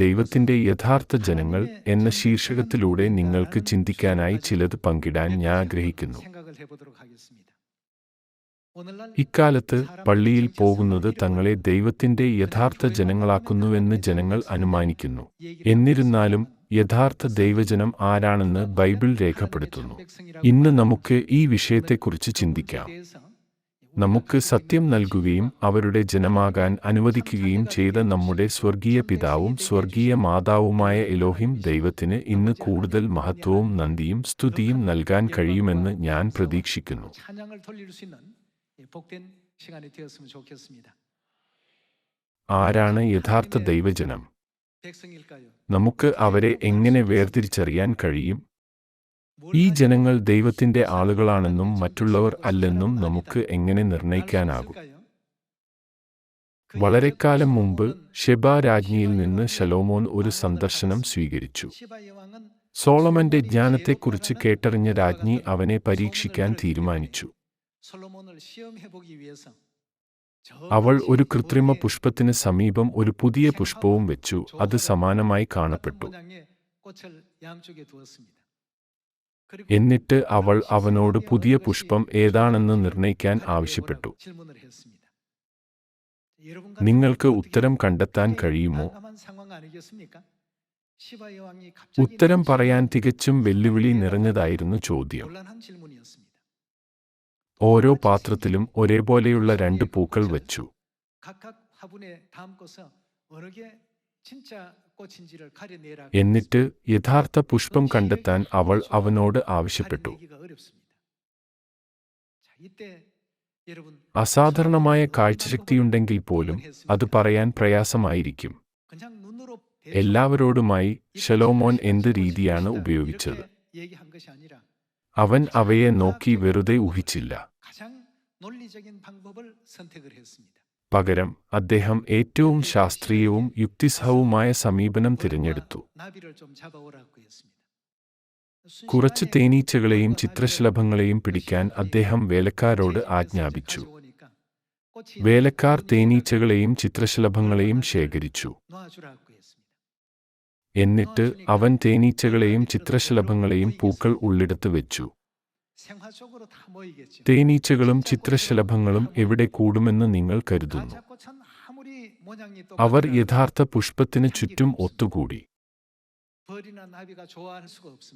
ദൈവത്തിന്റെ യഥാർത്ഥ ജനങ്ങൾ എന്ന ശീർഷകത്തിലൂടെ നിങ്ങൾക്ക് ചിന്തിക്കാനായി ചിലത് പങ്കിടാൻ ഞാൻ ആഗ്രഹിക്കുന്നു. ഇക്കാലത്ത് പള്ളിയിൽ പോകുന്നത് തങ്ങളെ ദൈവത്തിന്റെ യഥാർത്ഥ ജനങ്ങളാക്കുന്നുവെന്ന് ജനങ്ങൾ അനുമാനിക്കുന്നു. എന്നിരുന്നാലും യഥാർത്ഥ ദൈവജനം ആരാണെന്ന് ബൈബിൾ രേഖപ്പെടുത്തുന്നു. ഇന്ന് നമുക്ക് ഈ വിഷയത്തെക്കുറിച്ച് ചിന്തിക്കാം. നമുക്ക് സത്യം നൽകുകയും അവരുടെ ജനമാകാൻ അനുവദിക്കുകയും ചെയ്ത നമ്മുടെ സ്വർഗീയ പിതാവും സ്വർഗീയ മാതാവുമായ എലോഹിം ദൈവത്തിന് ഇന്ന് കൂടുതൽ മഹത്വവും നന്ദിയും സ്തുതിയും നൽകാൻ കഴിയുമെന്ന് ഞാൻ പ്രതീക്ഷിക്കുന്നു. ആരാണ് യഥാർത്ഥ ദൈവജനം? നമുക്ക് അവരെ എങ്ങനെ വേർതിരിച്ചറിയാൻ കഴിയും? ഈ ജനങ്ങൾ ദൈവത്തിന്റെ ആളുകളാണെന്നും മറ്റുള്ളവർ അല്ലെന്നും നമുക്ക് എങ്ങനെ നിർണയിക്കാനാകും വളരെക്കാലം മുമ്പ് ഷെബ രാജ്ഞിയിൽ നിന്ന് ഷലോമോൻ ഒരു സന്ദർശനം സ്വീകരിച്ചു. സോളമന്റെ ജ്ഞാനത്തെക്കുറിച്ച് കേട്ടറിഞ്ഞ രാജ്ഞി അവനെ പരീക്ഷിക്കാൻ തീരുമാനിച്ചു. അവൾ ഒരു കൃത്രിമ പുഷ്പത്തിന് സമീപം ഒരു പുതിയ പുഷ്പവും വെച്ചു അത് സമാനമായി കാണപ്പെട്ടു. എന്നിട്ട് അവൾ അവനോട് പുതിയ പുഷ്പം ഏതാണെന്ന് നിർണയിക്കാൻ ആവശ്യപ്പെട്ടു. നിങ്ങൾക്ക് ഉത്തരം കണ്ടെത്താൻ കഴിയുമോ? ഉത്തരം പറയാൻ തികച്ചും വെല്ലുവിളി നിറഞ്ഞതായിരുന്നു ചോദ്യം. ഓരോ പാത്രത്തിലും ഒരേപോലെയുള്ള രണ്ട് പൂക്കൾ വച്ചു. എന്നിട്ട് യഥാർത്ഥ പുഷ്പം കണ്ടെത്താൻ അവൾ അവനോട് ആവശ്യപ്പെട്ടു. അസാധാരണമായ കാഴ്ചശക്തിയുണ്ടെങ്കിൽ പോലും അത് പറയാൻ പ്രയാസമായിരിക്കും. എല്ലാവരോടുമായി ശലോമോൻ എന്ത് രീതിയാണ് ഉപയോഗിച്ചത്? അവൻ അവയെ നോക്കി വെറുതെ ഊഹിച്ചില്ല. പകരം അദ്ദേഹം ഏറ്റവും ശാസ്ത്രീയവും യുക്തിസഹവുമായ സമീപനം തിരഞ്ഞെടുത്തു. കുറച്ച് തേനീച്ചകളെയും ചിത്രശലഭങ്ങളെയും പിടിക്കാൻ അദ്ദേഹം വേലക്കാരോട് ആജ്ഞാപിച്ചു. വേലക്കാർ തേനീച്ചകളെയും ചിത്രശലഭങ്ങളെയും ശേഖരിച്ചു. എന്നിട്ട് അവൻ തേനീച്ചകളെയും ചിത്രശലഭങ്ങളെയും പൂക്കൾ ഉള്ളിടത്ത് വെച്ചു. തേനീച്ചകളും ചിത്രശലഭങ്ങളും എവിടെ കൂടുമെന്ന് നിങ്ങൾ കരുതുന്നു. അവർ യഥാർത്ഥ പുഷ്പത്തിന് ചുറ്റും ഒത്തുകൂടി.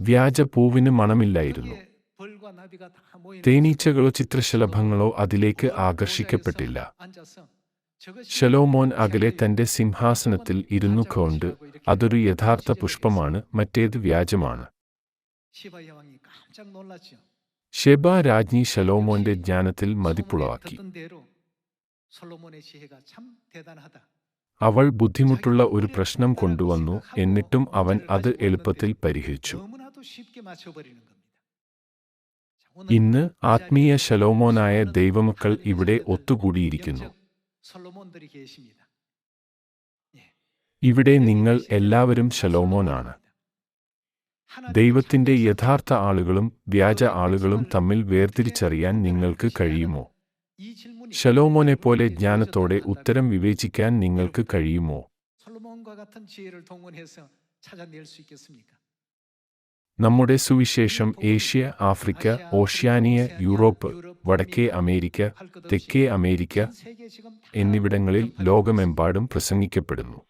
വ്യാജ പൂവിന് മണമില്ലായിരുന്നു. തേനീച്ചകളോ ചിത്രശലഭങ്ങളോ അതിലേക്ക് ആകർഷിക്കപ്പെട്ടില്ല. ഷലോമോൻ അകലെ തന്റെ സിംഹാസനത്തിൽ ഇരുന്നു കൊണ്ട് അതൊരു യഥാർത്ഥ പുഷ്പമാണ് മറ്റേത് വ്യാജമാണ്. ഷെബ രാജ്ഞി ഷലോമോന്റെ ജ്ഞാനത്തിൽ മതിപ്പുളവാക്കി. അവൾ ബുദ്ധിമുട്ടുള്ള ഒരു പ്രശ്നം കൊണ്ടുവന്നു എന്നിട്ടും അവൻ അത് എളുപ്പത്തിൽ പരിഹരിച്ചു. ഇന്ന് ആത്മീയ ശലോമോനായ ദൈവമക്കൾ ഇവിടെ ഒത്തുകൂടിയിരിക്കുന്നു. ഇവിടെ നിങ്ങൾ എല്ലാവരും ശലോമോനാണ്. ദൈവത്തിന്റെ യഥാർത്ഥ ആളുകളും വ്യാജ ആളുകളും തമ്മിൽ വേർതിരിച്ചറിയാൻ നിങ്ങൾക്ക് കഴിയുമോ? ശലോമോനെ പോലെ ജ്ഞാനത്തോടെ ഉത്തരം വിവേചിക്കാൻ നിങ്ങൾക്ക് കഴിയുമോ? നമ്മുടെ സുവിശേഷം ഏഷ്യ ആഫ്രിക്ക ഓഷ്യാനിയ യൂറോപ്പ് വടക്കേ അമേരിക്ക തെക്കേ അമേരിക്ക എന്നിവിടങ്ങളിൽ ലോകമെമ്പാടും പ്രസംഗിക്കപ്പെടുന്നു.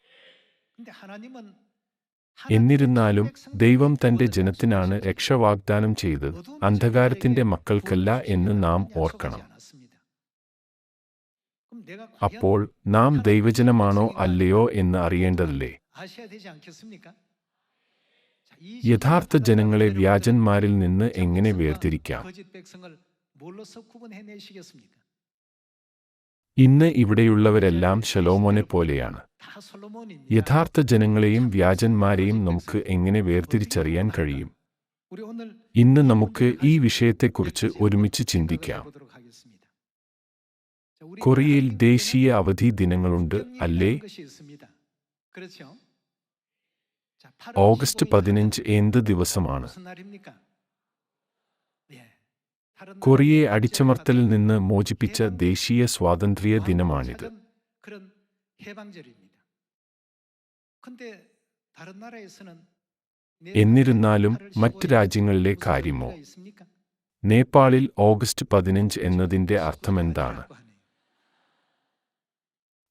എന്നിരുന്നാലും ദൈവം തന്റെ ജനത്തിനാണ് രക്ഷ വാഗ്ദാനം ചെയ്തത്. അന്ധകാരത്തിന്റെ മക്കൾക്കല്ല എന്ന് നാം ഓർക്കണം. അപ്പോൾ നാം ദൈവജനമാണോ അല്ലയോ എന്ന് അറിയേണ്ടതല്ലേ? യഥാർത്ഥ ജനങ്ങളെ വ്യാജന്മാരിൽ നിന്ന് എങ്ങനെ വേർതിരിക്കാം? ഇന്ന് ഇവിടെയുള്ളവരെല്ലാം ശലോമോനെ പോലെയാണ്. യഥാർത്ഥ ജനങ്ങളെയും വ്യാജന്മാരെയും നമുക്ക് എങ്ങനെ വേർതിരിച്ചറിയാൻ കഴിയും? ഇന്ന് നമുക്ക് ഈ വിഷയത്തെക്കുറിച്ച് ഒരുമിച്ച് ചിന്തിക്കാം. കൊറിയയിൽ ദേശീയ അവധി ദിനങ്ങളുണ്ട് അല്ലേ? ഓഗസ്റ്റ് പതിനഞ്ച് എന്ത് ദിവസമാണ്? കൊറിയയെ അടിച്ചമർത്തലിൽ നിന്ന് മോചിപ്പിച്ച ദേശീയ സ്വാതന്ത്ര്യ ദിനമാണിത്. എന്നിരുന്നാലും മറ്റ് രാജ്യങ്ങളിലെ കാര്യമോ? നേപ്പാളിൽ ഓഗസ്റ്റ് പതിനഞ്ച് എന്നതിന്റെ അർത്ഥമെന്താണ്?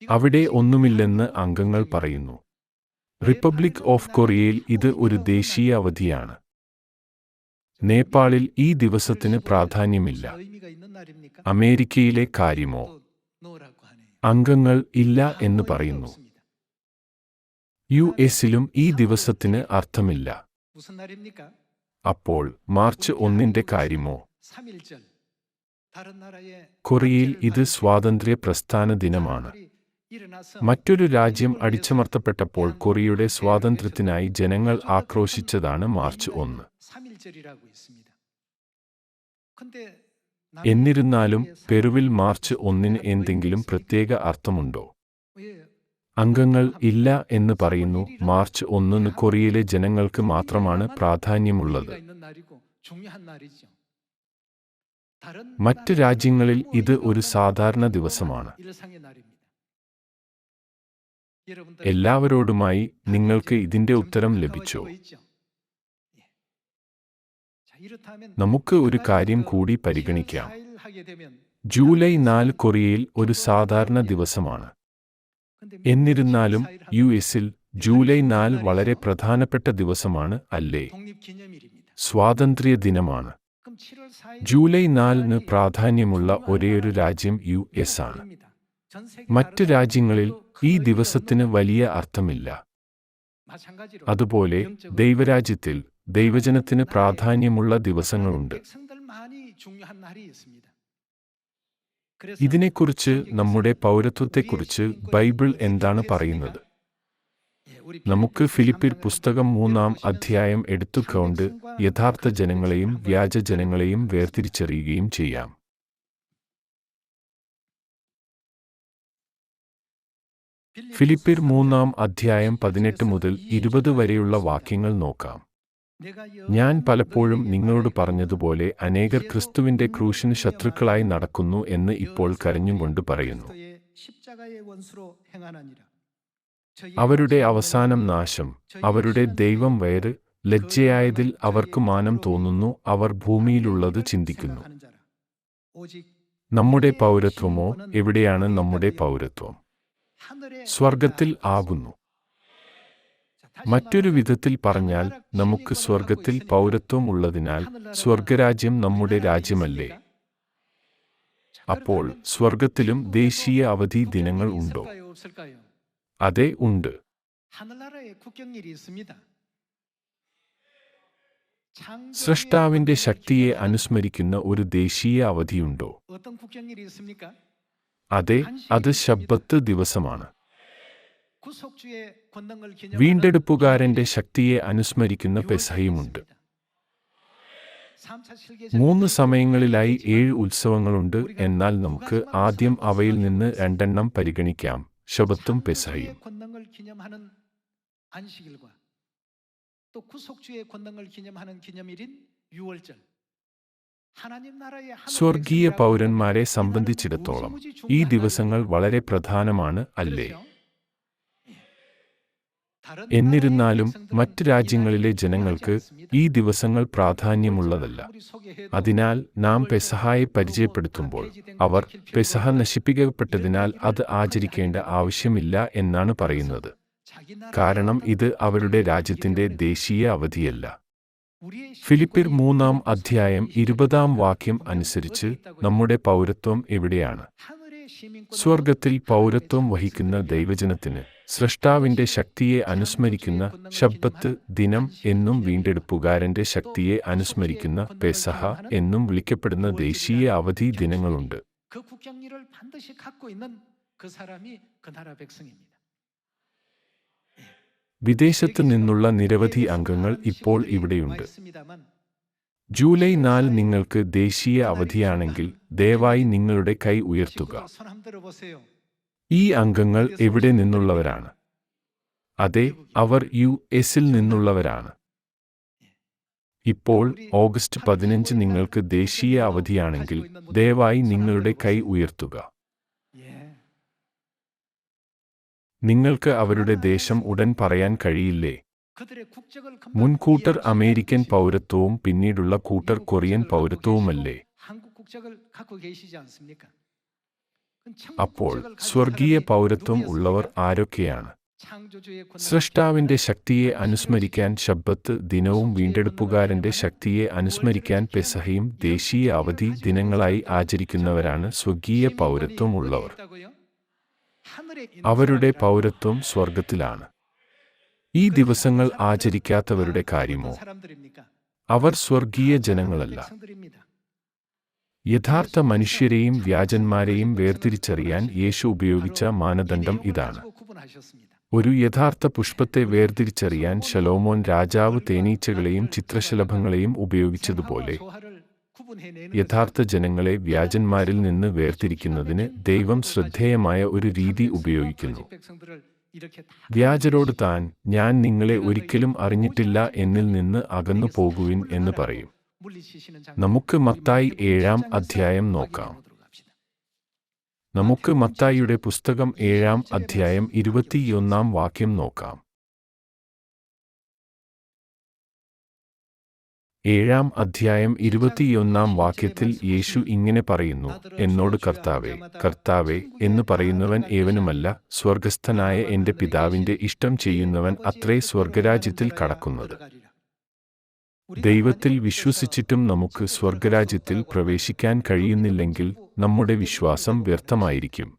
അവിടെ ഒന്നുമില്ലെന്ന് അംഗങ്ങൾ പറയുന്നു. റിപ്പബ്ലിക് ഓഫ് കൊറിയയിൽ ഇത് ഒരു ദേശീയ അവധിയാണ് നേപ്പാളിൽ ഈ ദിവസത്തിന് പ്രാധാന്യമില്ല. അമേരിക്കയിലെ കാര്യമോ? അംഗങ്ങൾ ഇല്ല എന്ന് പറയുന്നു. യു എസിലും ഈ ദിവസത്തിന് അർത്ഥമില്ല. അപ്പോൾ മാർച്ച് ഒന്നിന്റെ കാര്യമോ? കൊറിയയിൽ ഇത് സ്വാതന്ത്ര്യ പ്രസ്ഥാന ദിനമാണ്. മറ്റൊരു രാജ്യം അടിച്ചമർത്തപ്പെട്ടപ്പോൾ കൊറിയയുടെ സ്വാതന്ത്ര്യത്തിനായി ജനങ്ങൾ ആക്രോശിച്ചതാണ് മാർച്ച് ഒന്ന്. എന്നിരുന്നാലും പെറുവിൽ മാർച്ച് ഒന്നിന് എന്തെങ്കിലും പ്രത്യേക അർത്ഥമുണ്ടോ? അംഗങ്ങൾ ഇല്ല എന്ന് പറയുന്നു. മാർച്ച് ഒന്നിന് കൊറിയയിലെ ജനങ്ങൾക്ക് മാത്രമാണ് പ്രാധാന്യമുള്ളത്. മറ്റ് രാജ്യങ്ങളിൽ ഇത് ഒരു സാധാരണ ദിവസമാണ്. എല്ലാവരോടുമായി നിങ്ങൾക്ക് ഇതിന്റെ ഉത്തരം ലഭിച്ചോ? നമുക്ക് ഒരു കാര്യം കൂടി പരിഗണിക്കാം. ജൂലൈ നാല് കൊറിയയിൽ ഒരു സാധാരണ ദിവസമാണ്. എന്നിരുന്നാലും യു എസിൽ ജൂലൈ നാല് വളരെ പ്രധാനപ്പെട്ട ദിവസമാണ് അല്ലേ? സ്വാതന്ത്ര്യ ദിനമാണ്. ജൂലൈ നാലിന് പ്രാധാന്യമുള്ള ഒരേയൊരു രാജ്യം യു എസ് ആണ്. മറ്റ് രാജ്യങ്ങളിൽ ഈ ദിവസത്തിന് വലിയ അർത്ഥമില്ല. അതുപോലെ ദൈവരാജ്യത്തിൽ ദൈവജനത്തിന് പ്രാധാന്യമുള്ള ദിവസങ്ങളുണ്ട്. ഇതിനെക്കുറിച്ച് നമ്മുടെ പൗരത്വത്തെക്കുറിച്ച് ബൈബിൾ എന്താണ് പറയുന്നത്? നമുക്ക് ഫിലിപ്പിൽ പുസ്തകം മൂന്നാം അധ്യായം എടുത്തുകൊണ്ട് യഥാർത്ഥ ജനങ്ങളെയും വ്യാജ ജനങ്ങളെയും വേർതിരിച്ചറിയുകയും ചെയ്യാം. ഫിലിപ്പിർ മൂന്നാം അധ്യായം പതിനെട്ട് മുതൽ ഇരുപത് വരെയുള്ള വാക്യങ്ങൾ നോക്കാം. ഞാൻ പലപ്പോഴും നിങ്ങളോട് പറഞ്ഞതുപോലെ അനേകർ ക്രിസ്തുവിന്റെ ക്രൂശിന് ശത്രുക്കളായി നടക്കുന്നു എന്ന് ഇപ്പോൾ കരഞ്ഞുകൊണ്ട് പറയുന്നു. അവരുടെ അവസാനം നാശം അവരുടെ ദൈവം വയറ് ലജ്ജയായതിൽ അവർക്ക് മാനം തോന്നുന്നു അവർ ഭൂമിയിലുള്ളത് ചിന്തിക്കുന്നു. നമ്മുടെ പൗരത്വമോ എവിടെയാണ് നമ്മുടെ പൗരത്വം? സ്വർഗത്തിൽ ആകുന്നു മറ്റൊരു വിധത്തിൽ പറഞ്ഞാൽ നമുക്ക് സ്വർഗത്തിൽ പൗരത്വം ഉള്ളതിനാൽ സ്വർഗരാജ്യം നമ്മുടെ രാജ്യമല്ലേ? അപ്പോൾ സ്വർഗത്തിലും ദേശീയ അവധി ദിനങ്ങൾ ഉണ്ടോ? അതെ ഉണ്ട്. സൃഷ്ടാവിന്റെ ശക്തിയെ അനുസ്മരിക്കുന്ന ഒരു ദേശീയ അവധിയുണ്ടോ? അതെ അത് ശബ്ബത്ത് ദിവസമാണ് 구속주의 권능을 기념하는 വീണ്ടെടുപ്പുകാരന്റെ ശക്തിയെ അനുസ്മരിക്കുന്ന പെസഹയുമുണ്ട് 삼차 실계 മൂന്ന് സമയങ്ങളിലായി ഏഴ് ഉത്സവങ്ങളുണ്ട് എന്നാൽ നമുക്ക് ആദ്യം അവയിൽ നിന്ന് രണ്ടെണ്ണം പരിഗണിക്കാം ശബത്തും പെസഹയും 권능을 기념하는 안식일과 또 구속주의 권능을 기념하는 기념일인 유월절. സ്വർഗീയ പൗരന്മാരെ സംബന്ധിച്ചിടത്തോളം ഈ ദിവസങ്ങൾ വളരെ പ്രധാനമാണ് അല്ലേ? എന്നിരുന്നാലും മറ്റ് രാജ്യങ്ങളിലെ ജനങ്ങൾക്ക് ഈ ദിവസങ്ങൾ പ്രാധാന്യമുള്ളതല്ല. അതിനാൽ നാം പെസഹായെ പരിചയപ്പെടുത്തുമ്പോൾ അവർ പെസഹ നശിപ്പിക്കപ്പെട്ടതിനാൽ അത് ആചരിക്കേണ്ട ആവശ്യമില്ല എന്നാണ് പറയുന്നത്. കാരണം ഇത് അവരുടെ രാജ്യത്തിന്റെ ദേശീയ അവധിയല്ല. ഫിലിപ്പിർ മൂന്നാം അധ്യായം ഇരുപതാം വാക്യം അനുസരിച്ച് നമ്മുടെ പൗരത്വം എവിടെയാണ് സ്വർഗത്തിൽ പൗരത്വം വഹിക്കുന്ന ദൈവജനത്തിന് സൃഷ്ടാവിന്റെ ശക്തിയെ അനുസ്മരിക്കുന്ന ശബ്ദത്ത് ദിനം എന്നും വീണ്ടെടുപ്പുകാരന്റെ ശക്തിയെ അനുസ്മരിക്കുന്ന പെസഹ എന്നും വിളിക്കപ്പെടുന്ന ദേശീയ അവധി ദിനങ്ങളുണ്ട്. വിദേശത്ത് നിന്നുള്ള നിരവധി അംഗങ്ങൾ ഇപ്പോൾ ഇവിടെയുണ്ട്. ജൂലൈ നാല് നിങ്ങൾക്ക് ദേശീയ അവധിയാണെങ്കിൽ ദയവായി നിങ്ങളുടെ കൈ ഉയർത്തുക. ഈ അംഗങ്ങൾ എവിടെ നിന്നുള്ളവരാണ്? അതെ അവർ യു എസിൽ നിന്നുള്ളവരാണ്. ഇപ്പോൾ ഓഗസ്റ്റ് പതിനഞ്ച് നിങ്ങൾക്ക് ദേശീയ അവധിയാണെങ്കിൽ ദയവായി നിങ്ങളുടെ കൈ ഉയർത്തുക. നിങ്ങൾക്ക് അവരുടെ ദേശം ഉടൻ പറയാൻ കഴിയില്ലേ? മുൻകൂട്ടർ അമേരിക്കൻ പൗരത്വവും പിന്നീടുള്ള കൂട്ടർ കൊറിയൻ പൗരത്വവുമല്ലേ? അപ്പോൾ സ്വർഗീയ പൗരത്വം ഉള്ളവർ ആരൊക്കെയാണ്? സൃഷ്ടാവിന്റെ ശക്തിയെ അനുസ്മരിക്കാൻ ശബ്ബത്ത് ദിനവും വീണ്ടെടുപ്പുകാരന്റെ ശക്തിയെ അനുസ്മരിക്കാൻ പെസഹയും ദേശീയ അവധി ദിനങ്ങളായി ആചരിക്കുന്നവരാണ് സ്വർഗീയ പൗരത്വം ഉള്ളവർ. അവരുടെ പൗരത്വം സ്വർഗത്തിലാണ് ഈ ദിവസങ്ങൾ ആചരിക്കാത്തവരുടെ കാര്യമോ? അവർ സ്വർഗീയ ജനങ്ങളല്ല. യഥാർത്ഥ മനുഷ്യരെയും വ്യാജന്മാരെയും വേർതിരിച്ചറിയാൻ യേശു ഉപയോഗിച്ച മാനദണ്ഡം ഇതാണ്. ഒരു യഥാർത്ഥ പുഷ്പത്തെ വേർതിരിച്ചറിയാൻ ശലോമോൻ രാജാവ് തേനീച്ചകളെയും ചിത്രശലഭങ്ങളെയും ഉപയോഗിച്ചതുപോലെ യഥാർത്ഥ ജനങ്ങളെ വ്യാജന്മാരിൽ നിന്ന് വേർതിരിക്കുന്നതിന് ദൈവം ശ്രദ്ധേയമായ ഒരു രീതി ഉപയോഗിക്കുന്നു. വ്യാജരോട് താൻ ഞാൻ നിങ്ങളെ ഒരിക്കലും അറിഞ്ഞിട്ടില്ല എന്നിൽ നിന്ന് അകന്നു പോകുവിൻ എന്ന് പറയും. നമുക്ക് മത്തായി ഏഴാം അധ്യായം നോക്കാം. നമുക്ക് മത്തായിയുടെ പുസ്തകം ഏഴാം അധ്യായം ഇരുപത്തിയൊന്നാം വാക്യം നോക്കാം. ഏഴാം അധ്യായം ഇരുപത്തിയൊന്നാം വാക്യത്തിൽ യേശു ഇങ്ങനെ പറയുന്നു എന്നോട് കർത്താവേ കർത്താവേ എന്ന് പറയുന്നവൻ ഏവനുമല്ല സ്വർഗസ്ഥനായ എന്റെ പിതാവിന്റെ ഇഷ്ടം ചെയ്യുന്നവൻ അത്രേ സ്വർഗരാജ്യത്തിൽ കടക്കുന്നത്. ദൈവത്തിൽ വിശ്വസിച്ചിട്ടും നമുക്ക് സ്വർഗരാജ്യത്തിൽ പ്രവേശിക്കാൻ കഴിയുന്നില്ലെങ്കിൽ നമ്മുടെ വിശ്വാസം വ്യർത്ഥമായിരിക്കും.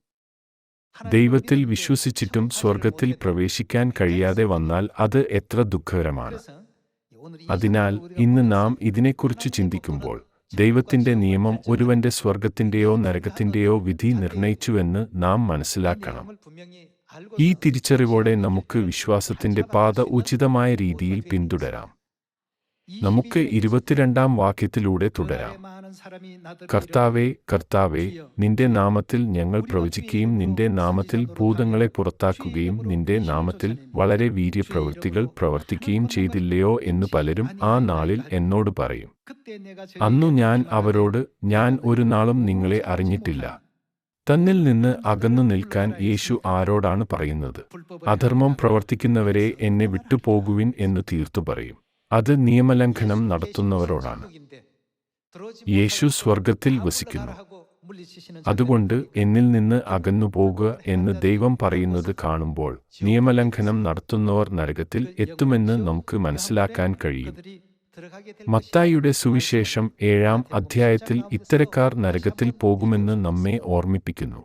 ദൈവത്തിൽ വിശ്വസിച്ചിട്ടും സ്വർഗത്തിൽ പ്രവേശിക്കാൻ കഴിയാതെ വന്നാൽ അത് എത്ര ദുഃഖകരമാണ്. അതിനാൽ ഇന്ന് നാം ഇതിനെക്കുറിച്ച് ചിന്തിക്കുമ്പോൾ ദൈവത്തിന്റെ നിയമം ഒരുവന്റെ സ്വർഗത്തിന്റെയോ നരകത്തിന്റെയോ വിധി നിർണയിച്ചുവെന്ന് നാം മനസ്സിലാക്കണം. ഈ തിരിച്ചറിവോടെ നമുക്ക് വിശ്വാസത്തിന്റെ പാത ഉചിതമായ രീതിയിൽ പിന്തുടരാം. നമുക്ക് ഇരുപത്തിരണ്ടാം വാക്യത്തിലൂടെ തുടരാം. കർത്താവേ കർത്താവെ നിന്റെ നാമത്തിൽ ഞങ്ങൾ പ്രവചിക്കുകയും നിന്റെ നാമത്തിൽ ഭൂതങ്ങളെ പുറത്താക്കുകയും നിന്റെ നാമത്തിൽ വളരെ വീര്യപ്രവൃത്തികൾ പ്രവർത്തിക്കുകയും ചെയ്തില്ലയോ എന്ന് പലരും ആ നാളിൽ എന്നോട് പറയും. അന്നു ഞാൻ അവരോട് ഞാൻ ഒരു നാളും നിങ്ങളെ അറിഞ്ഞിട്ടില്ല. തന്നിൽ നിന്ന് അകന്നു നിൽക്കാൻ യേശു ആരോടാണ് പറയുന്നത്? അധർമ്മം പ്രവർത്തിക്കുന്നവരെ എന്നെ വിട്ടുപോകുവിൻ എന്ന് തീർത്തു പറയും. അത് നിയമലംഘനം നടത്തുന്നവരോടാണ്. യേശു സ്വർഗത്തിൽ വസിക്കുന്നു. അതുകൊണ്ട് എന്നിൽ നിന്ന് അകന്നു പോകുക എന്ന് ദൈവം പറയുന്നത് കാണുമ്പോൾ നിയമലംഘനം നടത്തുന്നവർ നരകത്തിൽ എത്തുമെന്ന് നമുക്ക് മനസ്സിലാക്കാൻ കഴിയും. മത്തായിയുടെ സുവിശേഷം ഏഴാം അധ്യായത്തിൽ ഇത്തരക്കാർ നരകത്തിൽ പോകുമെന്ന് നമ്മെ ഓർമ്മിപ്പിക്കുന്നു.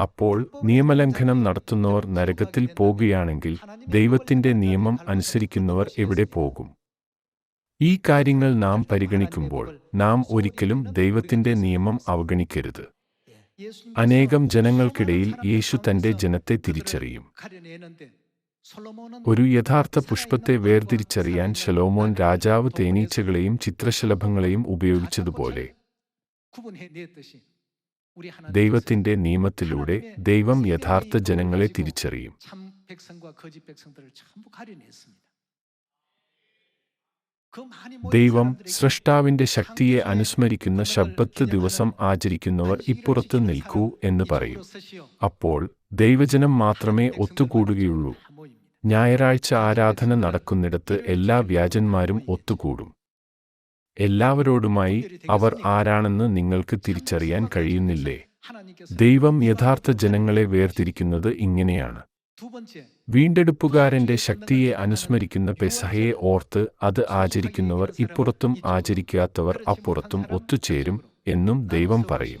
അപ്പോൾ നിയമലംഘനം നടത്തുന്നവർ നരകത്തിൽ പോകുകയാണെങ്കിൽ ദൈവത്തിന്റെ നിയമം അനുസരിക്കുന്നവർ എവിടെ പോകും? ഈ കാര്യങ്ങൾ നാം പരിഗണിക്കുമ്പോൾ നാം ഒരിക്കലും ദൈവത്തിന്റെ നിയമം അവഗണിക്കരുത്. അനേകം ജനങ്ങൾക്കിടയിൽ യേശു തന്റെ ജനത്തെ തിരിച്ചറിയും. ഒരു യഥാർത്ഥ പുഷ്പത്തെ വേർതിരിച്ചറിയാൻ ശലോമോൻ രാജാവ് തേനീച്ചകളെയും ചിത്രശലഭങ്ങളെയും ഉപയോഗിച്ചതുപോലെ ദൈവത്തിന്റെ നിയമത്തിലൂടെ ദൈവം യഥാർത്ഥ ജനങ്ങളെ തിരിച്ചറിയും. ദൈവം സ്രഷ്ടാവിന്റെ ശക്തിയെ അനുസ്മരിക്കുന്ന ശബ്ദത്ത് ദിവസം ആചരിക്കുന്നവർ ഇപ്പുറത്ത് നിൽക്കൂ എന്ന് പറയും. അപ്പോൾ ദൈവജനം മാത്രമേ ഒത്തുകൂടുകയുള്ളൂ. ഞായറാഴ്ച ആരാധന നടക്കുന്നിടത്ത് എല്ലാ വ്യാജന്മാരും ഒത്തുകൂടും. എല്ലാവരോടുമായി അവർ ആരാണെന്ന് നിങ്ങൾക്ക് തിരിച്ചറിയാൻ കഴിയുന്നില്ലേ? ദൈവം യഥാർത്ഥ ജനങ്ങളെ വേർതിരിക്കുന്നത് ഇങ്ങനെയാണ്. വീണ്ടെടുപ്പുകാരന്റെ ശക്തിയെ അനുസ്മരിക്കുന്ന പെസഹയെ ഓർത്ത് അത് ആചരിക്കുന്നവർ ഇപ്പുറത്തും ആചരിക്കാത്തവർ അപ്പുറത്തും ഒത്തുചേരും എന്നും ദൈവം പറയും.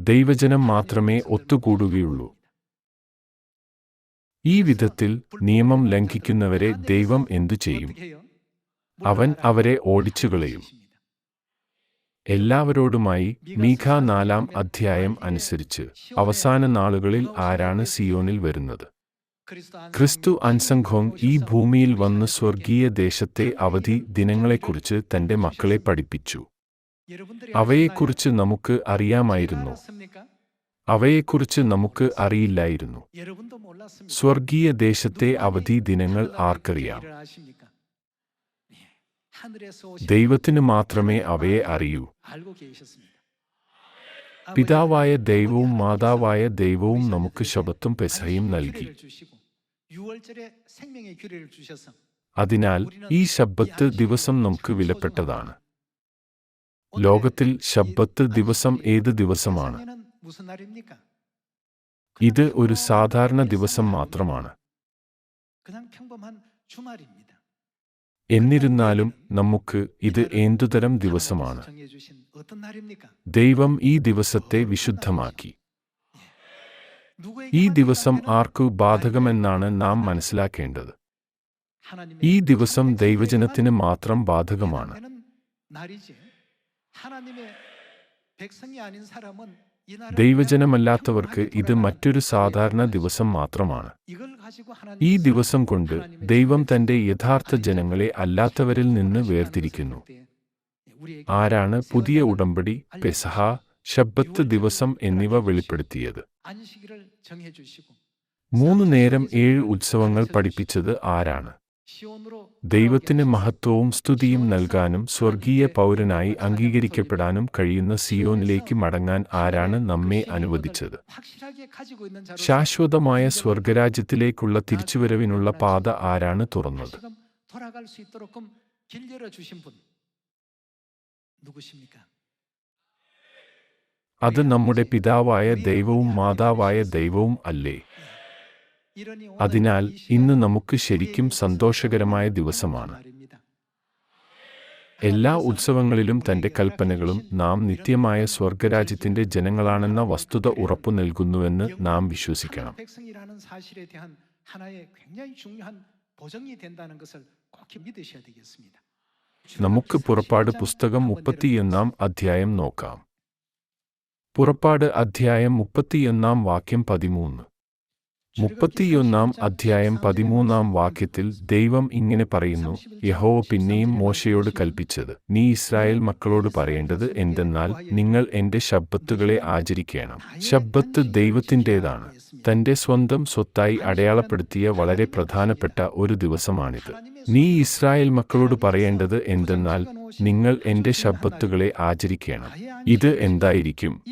ദൈവജനം മാത്രമേ ഒത്തുകൂടുകയുള്ളൂ. ഈ വിധത്തിൽ നിയമം ലംഘിക്കുന്നവരെ ദൈവം എന്തു ചെയ്യും? അവൻ അവരെ ഓടിച്ചുകളയും. എല്ലാവരോടുമായി മീഖ നാലാം അധ്യായം അനുസരിച്ച് അവസാന നാളുകളിൽ ആരാണ് സിയോനിൽ വരുന്നത്? ക്രിസ്തു അൻസംഘോങ് ഈ ഭൂമിയിൽ വന്ന് സ്വർഗീയ ദേശത്തെ അവധി ദിനങ്ങളെക്കുറിച്ച് തന്റെ മക്കളെ പഠിപ്പിച്ചു. അവയെക്കുറിച്ച് നമുക്ക് അറിയാമായിരുന്നു. അവയെക്കുറിച്ച് നമുക്ക് അറിയില്ലായിരുന്നു. സ്വർഗീയ ദേശത്തെ അവധി ദിനങ്ങൾ ആർക്കറിയാം? ദൈവത്തിന് മാത്രമേ അവയെ അറിയൂ. പിതാവായ ദൈവവും മാതാവായ ദൈവവും നമുക്ക് ശബത്തും പെസഹയും നൽകി അതിനാൽ ഈ ശബ്ബത്ത് ദിവസം നമുക്ക് വിലപ്പെട്ടതാണ് ലോകത്തിൽ ശബ്ബത്ത് ദിവസം ഏത് ദിവസമാണ് ഇത് ഒരു സാധാരണ ദിവസം മാത്രമാണ് എന്നിരുന്നാലും നമുക്ക് ഇത് ഏന്തുതരം ദിവസമാണ്? ദൈവം ഈ ദിവസത്തെ വിശുദ്ധമാക്കി. ഈ ദിവസം ആർക്കു ബാധകമെന്നാണ് നാം മനസ്സിലാക്കേണ്ടത്. ഈ ദിവസം ദൈവജനത്തിന് മാത്രം ബാധകമാണ്. ദൈവജനമല്ലാത്തവർക്ക് ഇത് മറ്റൊരു സാധാരണ ദിവസം മാത്രമാണ്. ഈ ദിവസം കൊണ്ട് ദൈവം തന്റെ യഥാർത്ഥ ജനങ്ങളെ അല്ലാത്തവരിൽ നിന്ന് വേർതിരിക്കുന്നു. ആരാണ് പുതിയ ഉടമ്പടി പെസഹ ശബ്ബത്ത് ദിവസം എന്നിവ വെളിപ്പെടുത്തിയത്? മൂന്ന് നേരം ഏഴ് ഉത്സവങ്ങൾ പഠിപ്പിച്ചത് ആരാണ്? ദൈവത്തിന് മഹത്വവും സ്തുതിയും നൽകാനും സ്വർഗീയ പൗരനായി അംഗീകരിക്കപ്പെടാനും കഴിയുന്ന സിയോനിലേക്ക് മടങ്ങാൻ ആരാണ് നമ്മെ അനുവദിച്ചത്? ശാശ്വതമായ സ്വർഗരാജ്യത്തിലേക്കുള്ള തിരിച്ചുവരവിനുള്ള പാത ആരാണ് തുറന്നത്? അത് നമ്മുടെ പിതാവായ ദൈവവും മാതാവായ ദൈവവും അല്ലേ? അതിനാൽ ഇന്ന് നമുക്ക് ശരിക്കും സന്തോഷകരമായ ദിവസമാണ്. എല്ലാ ഉത്സവങ്ങളിലും തന്റെ കൽപ്പനകളും നാം നിത്യമായ സ്വർഗരാജ്യത്തിന്റെ ജനങ്ങളാണെന്ന വസ്തുത ഉറപ്പു നൽകുന്നുവെന്ന് നാം വിശ്വസിക്കണം. നമുക്ക് പുറപ്പാട് പുസ്തകം മുപ്പത്തിയൊന്നാം അധ്യായം നോക്കാം. പുറപ്പാട് അധ്യായം മുപ്പത്തിയൊന്നാം വാക്യം പതിമൂന്ന്. മുപ്പത്തിയൊന്നാം അധ്യായം പതിമൂന്നാം വാക്യത്തിൽ ദൈവം ഇങ്ങനെ പറയുന്നു യഹോവ പിന്നെയും മോശയോട് കൽപ്പിച്ചത് നീ ഇസ്രായേൽ മക്കളോട് പറയേണ്ടത് എന്തെന്നാൽ നിങ്ങൾ എന്റെ ശബ്ദത്തുകളെ ആചരിക്കണം. ശബ്ദത്ത് ദൈവത്തിന്റെതാണ്. തന്റെ സ്വന്തം സ്വത്തായി അടയാളപ്പെടുത്തിയ വളരെ പ്രധാനപ്പെട്ട ഒരു ദിവസമാണിത്. നീ ഇസ്രായേൽ മക്കളോട് പറയേണ്ടത് എന്തെന്നാൽ നിങ്ങൾ എന്റെ ശബ്ദത്തുകളെ ആചരിക്കണം. ഇത് എന്തായിരിക്കും?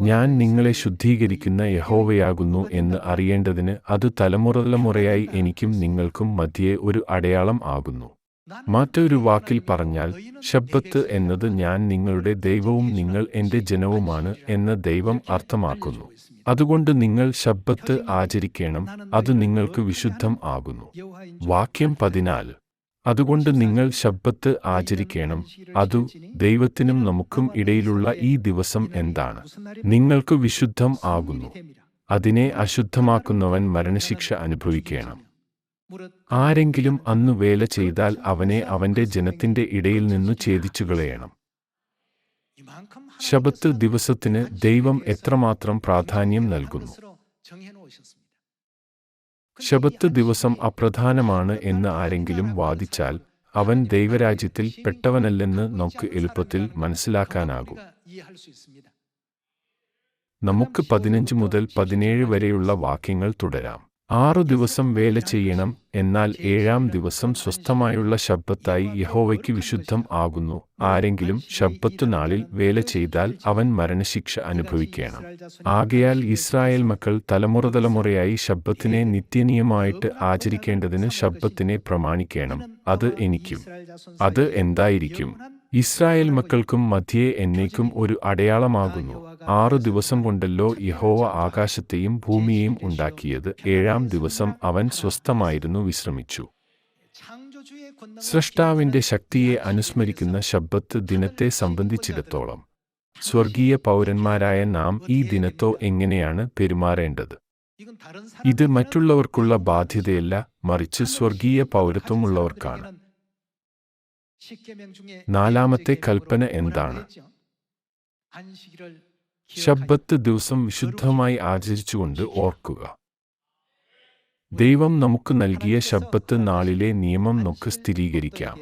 ഞാൻ നിങ്ങളെ ശുദ്ധീകരിക്കുന്ന യഹോവയാകുന്നു എന്ന് അറിയേണ്ടതിന് അത് തലമുറ തലമുറയായി എനിക്കും നിങ്ങൾക്കും മധ്യേ ഒരു അടയാളം ആകുന്നു. മറ്റൊരു വാക്കിൽ പറഞ്ഞാൽ ശബ്ദത്ത് എന്നത് ഞാൻ നിങ്ങളുടെ ദൈവവും നിങ്ങൾ എന്റെ ജനവുമാണ് എന്ന് ദൈവം അർത്ഥമാക്കുന്നു. അതുകൊണ്ട് നിങ്ങൾ ശബ്ദത്ത് ആചരിക്കണം അത് നിങ്ങൾക്ക് വിശുദ്ധം ആകുന്നു. വാക്യം പതിനാല്. അതുകൊണ്ട് നിങ്ങൾ ശബ്ബത്ത് ആചരിക്കണം. അതു ദൈവത്തിനും നമുക്കും ഇടയിലുള്ള ഈ ദിവസം എന്താണ്? നിങ്ങൾക്ക് വിശുദ്ധം ആകുന്നു. അതിനെ അശുദ്ധമാക്കുന്നവൻ മരണശിക്ഷ അനുഭവിക്കണം. ആരെങ്കിലും അന്ന് വേല ചെയ്താൽ അവനെ അവന്റെ ജനത്തിന്റെ ഇടയിൽ നിന്നു ഛേദിച്ചു കളയണം. ശബത്ത് ദിവസത്തിന് ദൈവം എത്രമാത്രം പ്രാധാന്യം നൽകുന്നു? ശബത്ത് ദിവസം അപ്രധാനമാണ് എന്ന് ആരെങ്കിലും വാദിച്ചാൽ അവൻ ദൈവരാജ്യത്തിൽ പെട്ടവനല്ലെന്ന് നമുക്ക് എളുപ്പത്തിൽ മനസ്സിലാക്കാനാകും. നമുക്ക് പതിനഞ്ച് മുതൽ പതിനേഴ് വരെയുള്ള വാക്യങ്ങൾ തുടരാം. ആറു ദിവസം വേല ചെയ്യണം എന്നാൽ ഏഴാം ദിവസം സ്വസ്ഥമായുള്ള ശബ്ദത്തായി യഹോവയ്ക്ക് വിശുദ്ധം ആകുന്നു. ആരെങ്കിലും ശബ്ബത്ത് നാളിൽ വേല ചെയ്താൽ അവൻ മരണശിക്ഷ അനുഭവിക്കണം. ആകയാൽ ഇസ്രായേൽ മക്കൾ തലമുറ തലമുറയായി ശബ്ദത്തിനെ നിത്യനിയമായിട്ട് ആചരിക്കേണ്ടതിന് ശബ്ദത്തിനെ പ്രമാണിക്കണം. അത് എനിക്കും. അത് എന്തായിരിക്കും? ഇസ്രായേൽ മക്കൾക്കും മധ്യേ എന്നേക്കും ഒരു അടയാളമാകുന്നു. ആറു ദിവസം കൊണ്ടല്ലോ യഹോവ ആകാശത്തെയും ഭൂമിയെയും ഉണ്ടാക്കിയത്. ഏഴാം ദിവസം അവൻ സ്വസ്ഥമായിരുന്നു വിശ്രമിച്ചു. സൃഷ്ടാവിന്റെ ശക്തിയെ അനുസ്മരിക്കുന്ന ശബ്ദത്ത് ദിനത്തെ സംബന്ധിച്ചിടത്തോളം സ്വർഗീയ പൗരന്മാരായ നാം ഈ ദിനത്തോ എങ്ങനെയാണ് പെരുമാറേണ്ടത്? ഇത് മറ്റുള്ളവർക്കുള്ള ബാധ്യതയല്ല മറിച്ച് സ്വർഗീയ പൗരത്വമുള്ളവർക്കാണ്. നാലാമത്തെ കൽപ്പന എന്താണ്? ശബ്ബത്ത് ദിവസം വിശുദ്ധമായി ആചരിച്ചുകൊണ്ട് ഓർക്കുക. ദൈവം നമുക്ക് നൽകിയ ശബ്ബത്ത് നാളിലെ നിയമം നമുക്ക് സ്ഥിരീകരിക്കാം.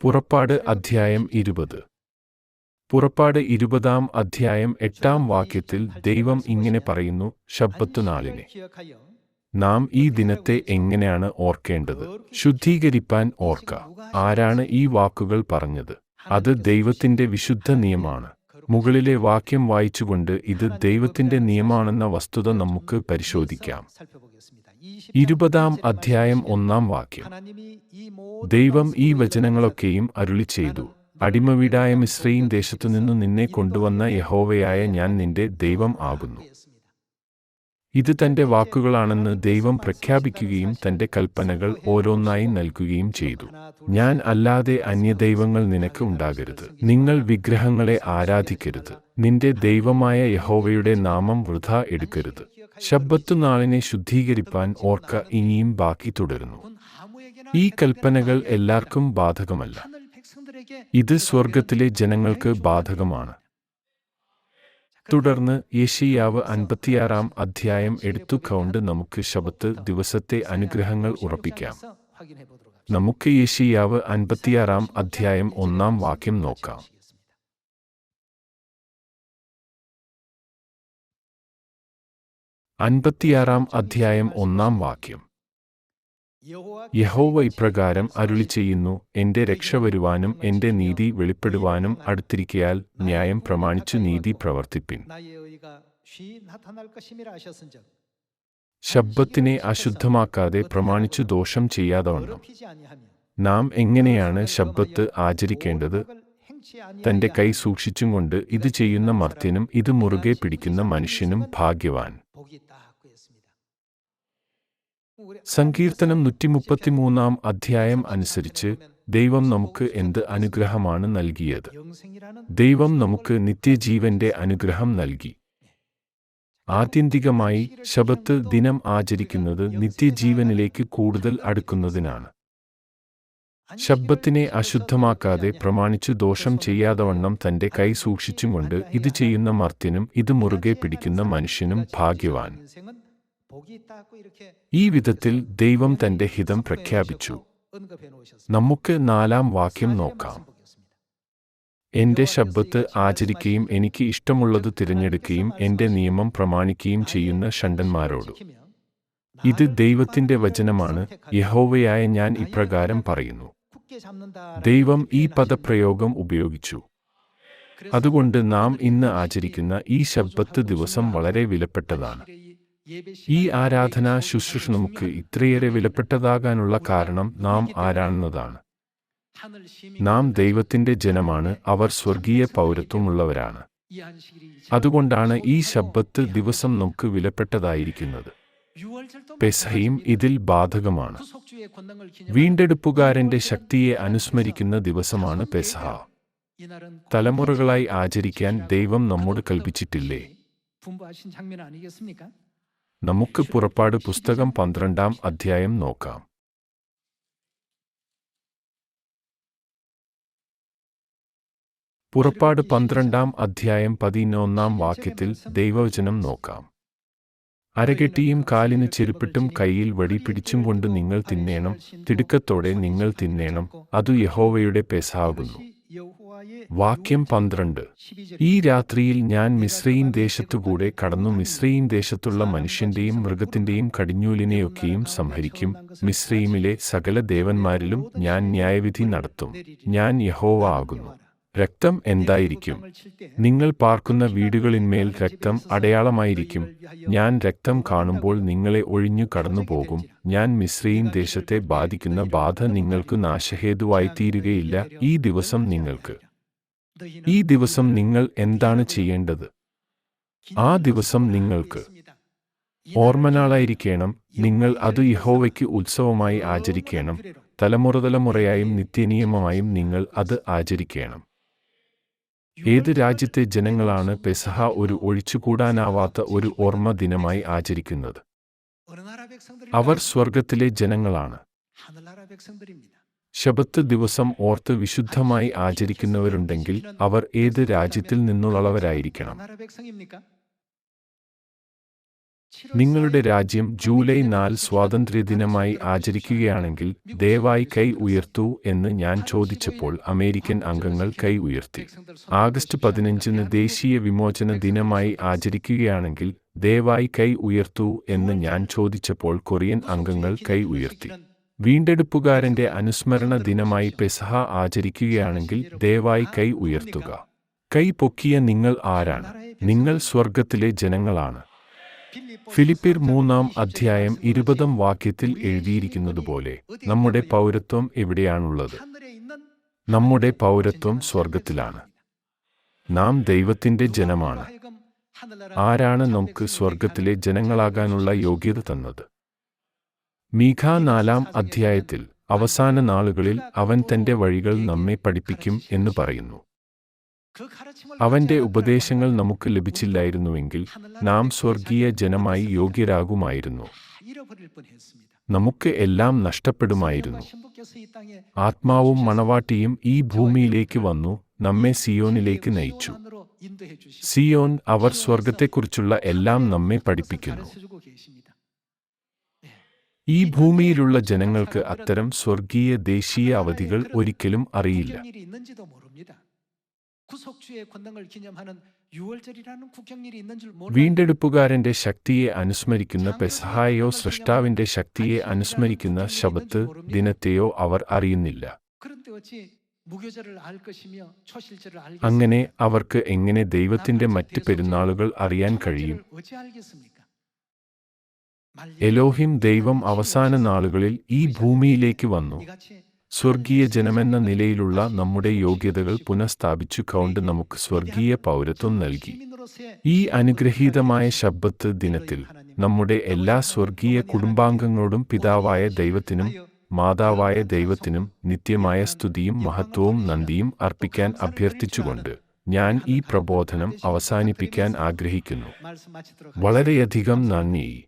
പുറപ്പാട് അധ്യായം ഇരുപത്. പുറപ്പാട് ഇരുപതാം അധ്യായം എട്ടാം വാക്യത്തിൽ ദൈവം ഇങ്ങനെ പറയുന്നു ശബ്ബത്ത് നാളിനെ. നാം ഈ ദിനത്തെ എങ്ങനെയാണ് ഓർക്കേണ്ടത്? ശുദ്ധീകരിപ്പാൻ ഓർക്ക. ആരാണ് ഈ വാക്കുകൾ പറഞ്ഞത്? അത് ദൈവത്തിന്റെ വിശുദ്ധ നിയമമാണ് മുകളിലെ വാക്യം വായിച്ചുകൊണ്ട് ഇത് ദൈവത്തിന്റെ നിയമമാണെന്ന വസ്തുത നമുക്ക് പരിശോധിക്കാം. ഇരുപതാം അധ്യായം ഒന്നാം വാക്യം. ദൈവം ഈ വചനങ്ങളൊക്കെയും അരുളി ചെയ്തു. അടിമവീടായ മിശ്രയും ദേശത്തുനിന്നു നിന്നെ കൊണ്ടുവന്ന യഹോവയായ ഞാൻ നിന്റെ ദൈവം ആകുന്നു. ഇത് തന്റെ വാക്കുകളാണെന്ന് ദൈവം പ്രഖ്യാപിക്കുകയും തന്റെ കൽപ്പനകൾ ഓരോന്നായി നൽകുകയും ചെയ്തു. ഞാൻ അല്ലാതെ അന്യദൈവങ്ങൾ നിനക്ക് ഉണ്ടാകരുത്. നിങ്ങൾ വിഗ്രഹങ്ങളെ ആരാധിക്കരുത്. നിന്റെ ദൈവമായ യഹോവയുടെ നാമം വൃഥ എടുക്കരുത്. ശബ്ബത്തു നാളിനെ ശുദ്ധീകരിപ്പാൻ ഓർക്ക ഇനിയും ബാക്കി തുടരുന്നു. ഈ കൽപ്പനകൾ എല്ലാവർക്കും ബാധകമല്ല. ഇത് സ്വർഗത്തിലെ ജനങ്ങൾക്ക് ബാധകമാണ്. തുടർന്ന് യേശയ്യാവ് അൻപത്തിയാറാം അധ്യായം എടുത്തുകൊണ്ട് നമുക്ക് ശബത്ത് ദിവസത്തെ അനുഗ്രഹങ്ങൾ ഉറപ്പിക്കാം. നമുക്ക് യേശയ്യാവ് അൻപത്തിയാറാം അധ്യായം ഒന്നാം വാക്യം നോക്കാം. അൻപത്തിയാറാം അധ്യായം ഒന്നാം വാക്യം. യഹോവ ഇപ്രകാരം അരുളി ചെയ്യുന്നു എന്റെ രക്ഷ വരുവാനും എന്റെ നീതി വെളിപ്പെടുവാനും അടുത്തിരിക്കയാൽ ന്യായം പ്രമാണിച്ചു നീതി പ്രവർത്തിപ്പിൻ. ശബ്ദത്തിനെ അശുദ്ധമാക്കാതെ പ്രമാണിച്ചു ദോഷം ചെയ്യാതവണ്ണം നാം എങ്ങനെയാണ് ശബ്ദത്ത് ആചരിക്കേണ്ടത്? തന്റെ കൈ സൂക്ഷിച്ചും കൊണ്ട് ഇത് ചെയ്യുന്ന മർത്യനും ഇത് മുറുകെ പിടിക്കുന്ന മനുഷ്യനും ഭാഗ്യവാൻ. സങ്കീർത്തനം നൂറ്റിമുപ്പത്തിമൂന്നാം അധ്യായം അനുസരിച്ച് ദൈവം നമുക്ക് എന്ത് അനുഗ്രഹമാണ് നൽകിയത്? ദൈവം നമുക്ക് നിത്യജീവന്റെ അനുഗ്രഹം നൽകി. ആത്യന്തികമായി ശബത്ത് ദിനം ആചരിക്കുന്നത് നിത്യജീവനിലേക്ക് കൂടുതൽ അടുക്കുന്നതിനാണ്. ശബ്ദത്തിനെ അശുദ്ധമാക്കാതെ പ്രമാണിച്ചു ദോഷം ചെയ്യാതവണ്ണം തന്റെ കൈ സൂക്ഷിച്ചുകൊണ്ട് ഇത് ചെയ്യുന്ന മർത്യനും ഇത് മുറുകെ പിടിക്കുന്ന മനുഷ്യനും ഭാഗ്യവാൻ. ഈ വിധത്തിൽ ദൈവം തന്റെ ഹിതം പ്രഖ്യാപിച്ചു. നമുക്ക് നാലാം വാക്യം നോക്കാം. എന്റെ ശബ്ദത്ത് ആചരിക്കുകയും എനിക്ക് ഇഷ്ടമുള്ളത് തിരഞ്ഞെടുക്കുകയും എന്റെ നിയമം പ്രമാണിക്കുകയും ചെയ്യുന്ന ഷണ്ടന്മാരോട്. ഇത് ദൈവത്തിന്റെ വചനമാണ്. യഹോവയായ ഞാൻ ഇപ്രകാരം പറയുന്നു. ദൈവം ഈ പദപ്രയോഗം ഉപയോഗിച്ചു. അതുകൊണ്ട് നാം ഇന്ന് ആചരിക്കുന്ന ഈ ശബ്ദത്ത് ദിവസം വളരെ വിലപ്പെട്ടതാണ്. ഈ ആരാധന ശുശ്രൂഷ നമുക്ക് ഇത്രയേറെ വിലപ്പെട്ടതാകാനുള്ള കാരണം നാം ആരാണെന്നതാണ്. നാം ദൈവത്തിന്റെ ജനമാണ് അവർ സ്വർഗീയ പൗരത്വമുള്ളവരാണ്. അതുകൊണ്ടാണ് ഈ ശബ്ദത്ത് ദിവസം നമുക്ക് വിലപ്പെട്ടതായിരിക്കുന്നത്. പെസഹയും ഇതിൽ ബാധകമാണ്. വീണ്ടെടുപ്പുകാരന്റെ ശക്തിയെ അനുസ്മരിക്കുന്ന ദിവസമാണ് പെസഹ. തലമുറകളായി ആചരിക്കാൻ ദൈവം നമ്മോട് കൽപ്പിച്ചിട്ടില്ലേ? നമുക്ക് പുറപ്പാട് പുസ്തകം പന്ത്രണ്ടാം അധ്യായം നോക്കാം. പുറപ്പാട് പന്ത്രണ്ടാം അധ്യായം പതിനൊന്നാം വാക്യത്തിൽ ദൈവവചനം നോക്കാം. അരകെട്ടിയും കാലിന് ചെരുപ്പിട്ടും കയ്യിൽ വടി പിടിച്ചും കൊണ്ട് നിങ്ങൾ തിന്നേണം തിടുക്കത്തോടെ നിങ്ങൾ തിന്നേണം അതു യഹോവയുടെ പെസാകുന്നു വാക്യം പന്ത്രണ്ട്. ഈ രാത്രിയിൽ ഞാൻ മിശ്രയിൻ ദേശത്തുകൂടെ കടന്നു മിശ്രയിൻ ദേശത്തുള്ള മനുഷ്യന്റെയും മൃഗത്തിന്റെയും കടിഞ്ഞൂലിനെയൊക്കെയും സംഹരിക്കും. മിശ്രയിമിലെ സകല ദേവന്മാരിലും ഞാൻ ന്യായവിധി നടത്തും. ഞാൻ യഹോവ ആകുന്നു. രക്തം എന്തായിരിക്കും? നിങ്ങൾ പാർക്കുന്ന വീടുകളിന്മേൽ രക്തം അടയാളമായിരിക്കും. ഞാൻ രക്തം കാണുമ്പോൾ നിങ്ങളെ ഒഴിഞ്ഞു കടന്നുപോകും ഞാൻ മിശ്രയും ദേശത്തെ ബാധിക്കുന്ന ബാധ നിങ്ങൾക്ക് നാശഹേതുവായി തീരുകയില്ല ഈ ദിവസം നിങ്ങൾക്ക്. ഈ ദിവസം നിങ്ങൾ എന്താണ് ചെയ്യേണ്ടത്? ആ ദിവസം നിങ്ങൾക്ക് ഓർമ്മനാളായിരിക്കണം. നിങ്ങൾ അത് യഹോവയ്ക്ക് ഉത്സവമായി ആചരിക്കണം. തലമുറ തലമുറയായും നിത്യനിയമമായും നിങ്ങൾ അത് ആചരിക്കണം. ഏത് രാജ്യത്തെ ജനങ്ങളാണ് പെസഹ ഒരു ഒഴിച്ചുകൂടാനാവാത്ത ഒരു ഓർമ്മ ദിനമായി ആചരിക്കുന്നത്? അവർ സ്വർഗത്തിലെ ജനങ്ങളാണ്. ശബത്ത് ദിവസം ഓർത്ത് വിശുദ്ധമായി ആചരിക്കുന്നവരുണ്ടെങ്കിൽ അവർ ഏത് രാജ്യത്തിൽ നിന്നുള്ളവരായിരിക്കണം? നിങ്ങളുടെ രാജ്യം ജൂലൈ നാല് സ്വാതന്ത്ര്യദിനമായി ആചരിക്കുകയാണെങ്കിൽ ദയവായി കൈ ഉയർത്തൂ എന്ന് ഞാൻ ചോദിച്ചപ്പോൾ അമേരിക്കൻ അംഗങ്ങൾ കൈ ഉയർത്തി. ആഗസ്റ്റ് പതിനഞ്ചിന് ദേശീയ വിമോചന ദിനമായി ആചരിക്കുകയാണെങ്കിൽ ദയവായി കൈ ഉയർത്തൂ എന്ന് ഞാൻ ചോദിച്ചപ്പോൾ കൊറിയൻ അംഗങ്ങൾ കൈ ഉയർത്തി. വീണ്ടെടുപ്പുകാരന്റെ അനുസ്മരണ ദിനമായി പെസഹ ആചരിക്കുകയാണെങ്കിൽ ദയവായി കൈ ഉയർത്തുക. കൈ പൊക്കിയ നിങ്ങൾ ആരാണ്? നിങ്ങൾ സ്വർഗത്തിലെ ജനങ്ങളാണ്. ഫിലിപ്പിർ മൂന്നാം അധ്യായം ഇരുപതാം വാക്യത്തിൽ എഴുതിയിരിക്കുന്നതുപോലെ നമ്മുടെ പൗരത്വം എവിടെയാണുള്ളത്? നമ്മുടെ പൗരത്വം സ്വർഗത്തിലാണ് നാം ദൈവത്തിന്റെ ജനമാണ്. ആരാണ് നമുക്ക് സ്വർഗത്തിലെ ജനങ്ങളാകാനുള്ള യോഗ്യത തന്നത്? മീഖ നാലാം അധ്യായത്തിൽ അവസാന നാളുകളിൽ അവൻ തന്റെ വഴികൾ നമ്മെ പഠിപ്പിക്കും എന്ന് പറയുന്നു. അവന്റെ ഉപദേശങ്ങൾ നമുക്ക് ലഭിച്ചില്ലായിരുന്നുവെങ്കിൽ നാം സ്വർഗീയ ജനമായി യോഗ്യരാകുമായിരുന്നു. നമുക്ക് എല്ലാം നഷ്ടപ്പെടുമായിരുന്നു. ആത്മാവും മണവാട്ടിയും ഈ ഭൂമിയിലേക്ക് വന്നു നമ്മെ സിയോനിലേക്ക് നയിച്ചു. സിയോൻ അവർ സ്വർഗത്തെക്കുറിച്ചുള്ള എല്ലാം നമ്മെ പഠിപ്പിക്കുന്നു. ഈ ഭൂമിയിലുള്ള ജനങ്ങൾക്ക് അത്തരം സ്വർഗീയ ദേശീയ അവധികൾ ഒരിക്കലും അറിയില്ല. വീണ്ടെടുപ്പുകാരന്റെ ശക്തിയെ അനുസ്മരിക്കുന്ന പെസഹായോ സൃഷ്ടാവിന്റെ ശക്തിയെ അനുസ്മരിക്കുന്ന ശബത്ത് ദിനത്തെയോ അവർ അറിയുന്നില്ല. അങ്ങനെ അവർക്ക് എങ്ങനെ ദൈവത്തിന്റെ മറ്റ് പെരുന്നാളുകൾ അറിയാൻ കഴിയും? എലോഹിം ദൈവം അവസാന നാളുകളിൽ ഈ ഭൂമിയിലേക്ക് വന്നു. സ്വർഗീയ ജനമെന്ന നിലയിലുള്ള നമ്മുടെ യോഗ്യതകൾ പുനഃസ്ഥാപിച്ചു കൗണ്ട് നമുക്ക് സ്വർഗീയ പൗരത്വം നൽകി. ഈ അനുഗ്രഹീതമായ ശബ്ദത്ത് ദിനത്തിൽ നമ്മുടെ എല്ലാ സ്വർഗീയ കുടുംബാംഗങ്ങളോടും പിതാവായ ദൈവത്തിനും മാതാവായ ദൈവത്തിനും നിത്യമായ സ്തുതിയും മഹത്വവും നന്ദിയും അർപ്പിക്കാൻ അഭ്യർത്ഥിച്ചുകൊണ്ട് ഞാൻ ഈ പ്രബോധനം അവസാനിപ്പിക്കാൻ ആഗ്രഹിക്കുന്നു. വളരെയധികം നന്ദി.